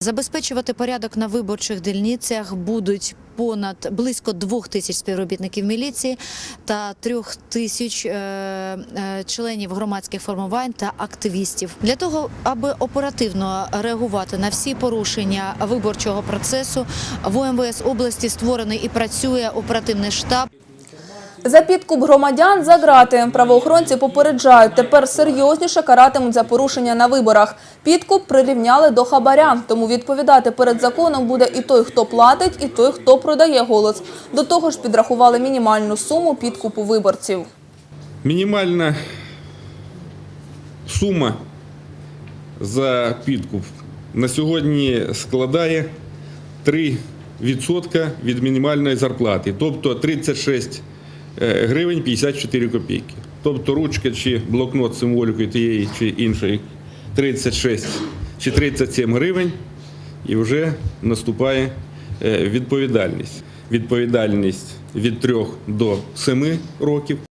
Забезпечувати порядок на виборчих дільницях будуть понад близько двох тисяч співробітників міліції та трьох тисяч е, е, членів громадських формувань та активістів. Для того, аби оперативно реагувати на всі порушення виборчого процесу, в УМВС області створений і працює оперативний штаб. За підкуп громадян за грати. Правоохоронці попереджають, тепер серйозніше каратимуть за порушення на виборах. Підкуп прирівняли до хабаря, тому відповідати перед законом буде і той, хто платить, і той, хто продає голос. До того ж підрахували мінімальну суму підкупу виборців. Мінімальна сума за підкуп на сьогодні складає 3% від мінімальної зарплати, тобто 36 е, гривень 54 копійки. Тобто ручка чи блокнот з символікою тієї чи іншої 36 чи 37 гривень і вже наступає е, відповідальність. Відповідальність від 3 до 7 років.